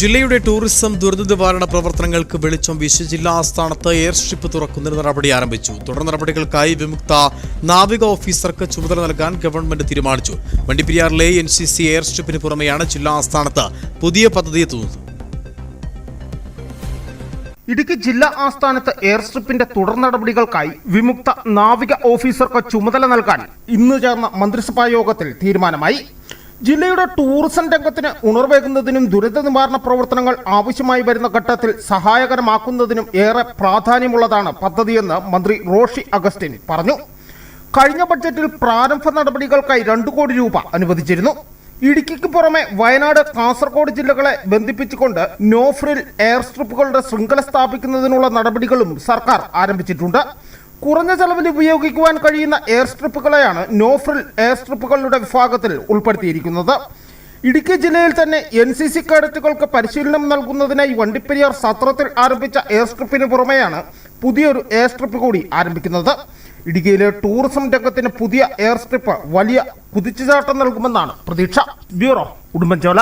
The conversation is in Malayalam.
ജില്ലയുടെ ടൂറിസം ദുരന്ത നിവാരണ പ്രവർത്തനങ്ങൾക്ക് വെളിച്ചം വീശി ജില്ലാ ആസ്ഥാനത്ത് എയർ സ്ട്രിപ്പ് തുറക്കുന്നതിന് നടപടി ആരംഭിച്ചു. തുടർ നടപടികൾക്കായി വിമുക്ത നാവിക ഓഫീസർക്ക് ചുമതല നൽകാൻ ഗവൺമെന്റ് തീരുമാനിച്ചു. വണ്ടിപ്പെരിയാറിലെ എൻ സി സി എയർ സ്ട്രിപ്പിന് പുറമെയാണ് ജില്ലാ ആസ്ഥാനത്ത് പുതിയ പദ്ധതി എത്തുന്നത്. ഇടുക്കി ജില്ലാ ആസ്ഥാനത്ത് എയർ സ്ട്രിപ്പിന്റെ തുടർ നടപടികൾക്കായി വിമുക്ത നാവിക ഓഫീസർക്ക് ചുമതല നൽകാൻ ഇന്ന് ചേർന്ന മന്ത്രിസഭാ യോഗത്തിൽ തീരുമാനമായി. ജില്ലയുടെ ടൂറിസം രംഗത്തിന് ഉണർവേകുന്നതിനും ദുരന്ത നിവാരണ പ്രവർത്തനങ്ങൾ ആവശ്യമായി വരുന്ന ഘട്ടത്തിൽ സഹായകരമാക്കുന്നതിനും ഏറെ പ്രാധാന്യമുള്ളതാണ് പദ്ധതിയെന്ന് മന്ത്രി റോഷി അഗസ്റ്റിൻ പറഞ്ഞു. കഴിഞ്ഞ ബഡ്ജറ്റിൽ പ്രാരംഭ നടപടികൾക്കായി രണ്ടു കോടി രൂപ അനുവദിച്ചിരുന്നു. ഇടുക്കിക്ക് പുറമെ വയനാട് കാസർഗോഡ് ജില്ലകളെ ബന്ധിപ്പിച്ചുകൊണ്ട് നോഫ്രിൽ എയർ സ്ട്രിപ്പുകളുടെ ശൃംഖല സ്ഥാപിക്കുന്നതിനുള്ള നടപടികളും സർക്കാർ ആരംഭിച്ചിട്ടുണ്ട്. കുറഞ്ഞ ചെലവിൽ ഉപയോഗിക്കുവാൻ കഴിയുന്ന എയർ സ്ട്രിപ്പുകളെയാണ് നോഫ്രിൽ എയർ സ്ട്രിപ്പുകളുടെ വിഭാഗത്തിൽ ഉൾപ്പെടുത്തിയിരിക്കുന്നത്. ഇടുക്കി ജില്ലയിൽ തന്നെ എൻ സി സി കേഡറ്റുകൾക്ക് പരിശീലനം നൽകുന്നതിനായി വണ്ടിപ്പെരിയാർ സത്രത്തിൽ ആരംഭിച്ച എയർ സ്ട്രിപ്പിന് പുറമെയാണ് പുതിയൊരു എയർ സ്ട്രിപ്പ് കൂടി ആരംഭിക്കുന്നത്. ഇടുക്കിയിലെ ടൂറിസം രംഗത്തിന് പുതിയ എയർ സ്ട്രിപ്പ് വലിയ കുതിച്ചുചാട്ടം നൽകുമെന്നാണ് പ്രതീക്ഷ. ബ്യൂറോ ഉടുമ്പൻചോല.